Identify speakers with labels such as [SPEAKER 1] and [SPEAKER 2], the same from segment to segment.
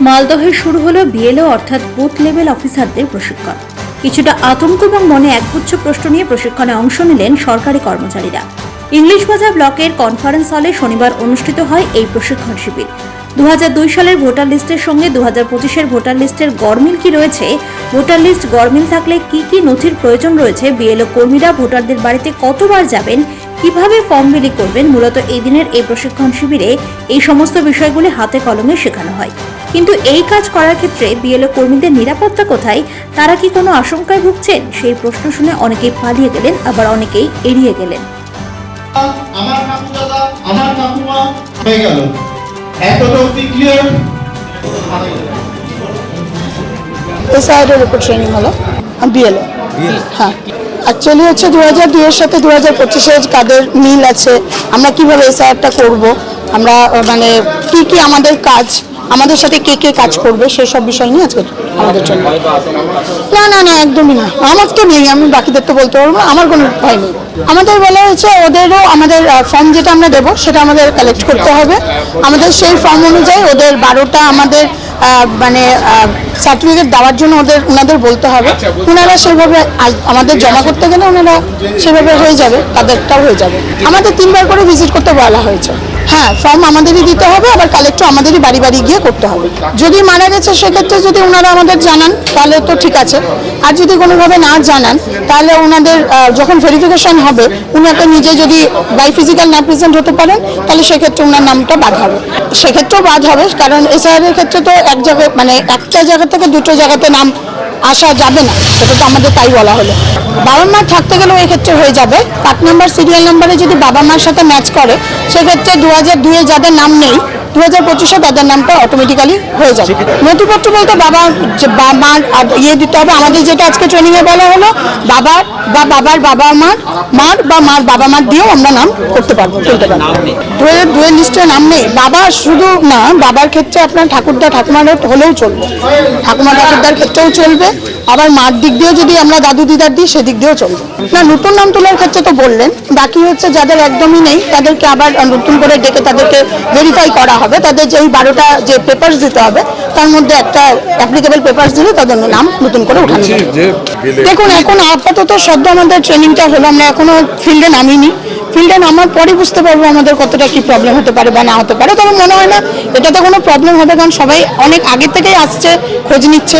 [SPEAKER 1] মালদহে শুরু হলো বিএলও অর্থাৎ বুথ লেভেল অফিসারদের প্রশিক্ষণ। কিছুটা আতঙ্ক এবং মনে একগুচ্ছ প্রশ্ন নিয়ে প্রশিক্ষণে অংশ নিলেন সরকারি কর্মচারীরা। ইংলিশ বাজার ব্লকের কনফারেন্স হলে শনিবার অনুষ্ঠিত হয় এই প্রশিক্ষণ শিবির। দুহাজার দুই সালের ভোটার লিস্টের সঙ্গে দু হাজার পঁচিশের ভোটার লিস্টের গরমিল কি রয়েছে? ভোটার লিস্ট গরমিল থাকলে কি কি নথির প্রয়োজন রয়েছে? বিএলও কর্মীরা ভোটারদের বাড়িতে কতবার যাবেন? কীভাবে ফর্ম বিলি করবেন? মূলত এই দিনের এই প্রশিক্ষণ শিবিরে এই সমস্ত বিষয়গুলি হাতে কলমে শেখানো হয়। কিন্তু এই কাজ করার ক্ষেত্রে বিএলও কর্মীদের নিরাপত্তা কোথায় তারা কি কোনো আশঙ্কায় ভুগছেন? সেই প্রশ্ন শুনে অনেকেই পালিয়ে গেলেন আবার অনেকেই এড়িয়ে গেলেন।
[SPEAKER 2] আমার কাকু দাদা আমার কাকুমা হয়ে গেল। এতটা অব্দি ক্লিয়ার
[SPEAKER 3] এসআইডের উপর ট্রেনিং হলো। বিএলও। হ্যাঁ। অ্যাকচুয়ালি হচ্ছে দু হাজার দুইয়ের সাথে দু হাজার পঁচিশের কাদের মিল আছে আমরা কীভাবে এসআইআরটা করব? আমরা মানে কি কি আমাদের কাজ আমাদের সাথে কে কে কাজ করবে সেই সব বিষয় নিয়ে আজকে আমাদের জন্য। না না না, একদমই না। আমার তো নেই, আমি বাকিদের তো বলতে পারব আমার কোনো ভয় নেই। আমাদের বলা হয়েছে ওদেরও আমাদের ফর্ম যেটা আমরা দেবো, সেটা আমাদের কালেক্ট করতে হবে। আমাদের সেই ফর্ম অনুযায়ী ওদের বারোটা আমাদের মানে সার্টিফিকেট দেওয়ার জন্য ওদের, ওনাদের বলতে হবে। ওনারা সেভাবে আমাদের জমা করতে গেলে ওনারা সেভাবে হয়ে যাবে, তাদেরটাও হয়ে যাবে। আমাদের তিনবার করে ভিজিট করতে বলা হয়েছে। হ্যাঁ ফর্ম আমাদেরই দিতে হবে, আবার কালেক্টর আমাদেরই বাড়ি বাড়ি গিয়ে করতে হবে। যদি মারা গেছে, সেক্ষেত্রে যদি ওনারা আমাদের জানান, তাহলে তো ঠিক আছে। আর যদি কোনোভাবে না জানান, তাহলে ওনাদের যখন ভেরিফিকেশন হবে, উনাকে নিজে যদি বাই ফিজিক্যাল না প্রেজেন্ট হতে পারেন, তাহলে সেক্ষেত্রে ওনার নামটা বাদ হবে। সেক্ষেত্রেও বাদ হবে, কারণ এসআইআর এর ক্ষেত্রে তো এক জায়গায় মানে একটা জায়গা থেকে দুটো জায়গাতে নাম আসা যাবে না, সেটা তো আমাদের তাই বলা হলো। বাবা মা থাকতে গেলেও এক্ষেত্রে হয়ে যাবে। পাঁচ নম্বর সিরিয়াল নাম্বারে যদি বাবা মার সাথে ম্যাচ করে, সেক্ষেত্রে দু হাজার দুয়ে যাদের নাম নেই দু হাজার পঁচিশে তাদের নামটা অটোমেটিক্যালি হয়ে যাবে। নথিপত্র বলতে বাবা মার আর ইয়ে দিতে হবে। আমাদের যেটা আজকে ট্রেনিংয়ে বলা হলো বাবার বা বাবার বাবা মার মার বা মার বাবা মার দিয়েও আমরা নাম করতে পারব তুলতে পারব। দুয়ের দুয়ের লিস্টে নাম নেই। বাবা শুধু না বাবার ক্ষেত্রে আপনার ঠাকুরদা ঠাকুমার হলেও চলবে। ঠাকুমা ঠাকুরদার ক্ষেত্রেও চলবে। আবার মার দিক দিয়েও যদি আমরা দাদু দিদার দিই সেদিক দিয়েও চলবে। না নতুন নাম তোলার ক্ষেত্রে তো বললেন। বাকি হচ্ছে যাদের একদমই নেই তাদেরকে আবার নতুন করে ডেকে তাদেরকে ভেরিফাই করা হবে তাদের যে এই বারোটা যে পেপার্স দিতে হবে তার মধ্যে একটা অ্যাপ্লিকেবল পেপার্স দিলে তাদের নাম নতুন করে উঠানো দেখুন এখন আপাতত সদ্য আমাদের ট্রেনিংটা হলো আমরা এখনও ফিল্ডে নামিনি। ফিল্ডে নামার পরে বুঝতে পারব আমাদের কতটা কি প্রবলেম হতে পারে বা না হতে পারে। তবে মনে হয় না এটাতে কোনো প্রবলেম হবে কারণ সবাই অনেক আগে থেকেই আসছে খোঁজ নিচ্ছে।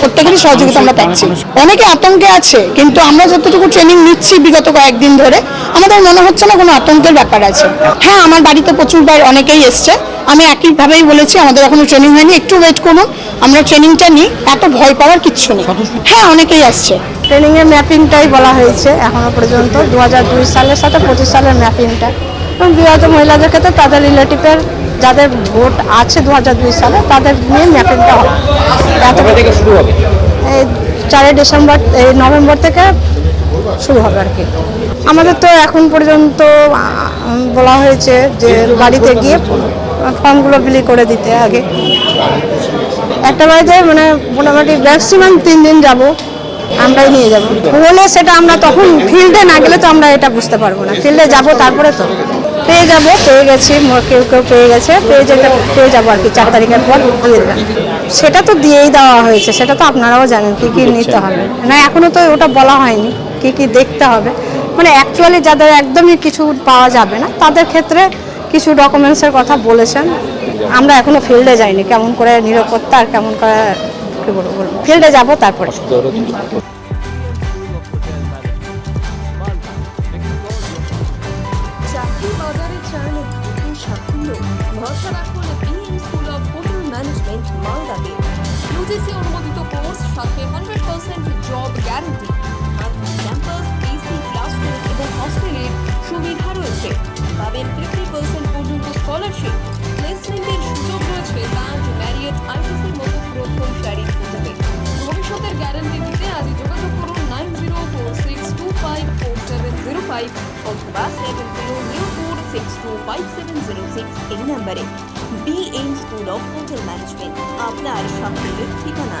[SPEAKER 3] প্রত্যেকেরই সহযোগিতা আমরা পাচ্ছি। অনেকে আতঙ্কে আছে কিন্তু আমরা যতটুকু ট্রেনিং নিচ্ছি বিগত কয়েকদিন ধরে আমাদের মনে হচ্ছে না কোনো আতঙ্কের ব্যাপার আছে। হ্যাঁ আমার বাড়িতে প্রচুরবার অনেকেই এসছে আমি একইভাবেই বলেছি আমাদের এখনও ট্রেনিং হয়নি। একটু ওয়েট করুন আমরা ট্রেনিংটা নিই এত ভয় পাওয়ার কিচ্ছু নেই। হ্যাঁ অনেকেই আসছে।
[SPEAKER 4] ট্রেনিং এর ম্যাপিংটাই বলা হয়েছে এখনও পর্যন্ত দু হাজার দুই সালের সাথে পঁচিশ সালের ম্যাপিংটা এবং বিবাহিত মহিলাদের ক্ষেত্রে তাদের রিলেটিভের যাদের ভোট আছে দু হাজার দুই সালে তাদের নিয়ে ম্যাপিংটা হবে
[SPEAKER 5] থেকে শুরু হবে?
[SPEAKER 4] এই চারই ডিসেম্বর এই নভেম্বর থেকে শুরু হবে আর কি। আমাদের তো এখন পর্যন্ত বলা হয়েছে যে বাড়িতে গিয়ে ফর্মগুলো বিলি করে দিতে আগে। একটা বাড়িতে মানে মোটামুটি ম্যাক্সিমাম তিন দিন যাব আমরাই নিয়ে যাব। হলে সেটা আমরা তখন ফিল্ডে না গেলে তো আমরা এটা বুঝতে পারব না। ফিল্ডে যাব তারপরে তো। পেয়ে যাব পেয়ে গেছি কেউ কেউ পেয়ে গেছে। পেয়ে যেটা পেয়ে যাব আর কি চার তারিখের পর দিয়ে দেবেন সেটা তো দিয়েই দেওয়া হয়েছে সেটা তো আপনারাও জানেন কী কী নিতে হবে। না এখনও তো ওটা বলা হয়নি কি কি দেখতে হবে। মানে অ্যাকচুয়ালি যাদের একদমই কিছু পাওয়া যাবে না তাদের ক্ষেত্রে কিছু ডকুমেন্টসের কথা বলেছেন। আমরা এখনও ফিল্ডে যাইনি, কেমন করে নিরাপত্তা আর কেমন করে কি বলব ফিল্ডে যাব তারপরে।
[SPEAKER 6] ইউজিসি অনুমোদিত কোর্স সাথে hundred percent job guarantee scholarship প্লেসমেন্টের সুযোগ রয়েছে লাঞ্চ ম্যারিয়েট আইটিসির মতো প্রথম সারির হোটেলে ভবিষ্যতের গ্যারান্টি দিতে আজই যোগাযোগ করুন nine zero four six two five four seven zero five অথবা seven zero zero four six two five seven zero six এই নাম্বারে। B M school of hotel management আপনার সাফল্যের ঠিকানা।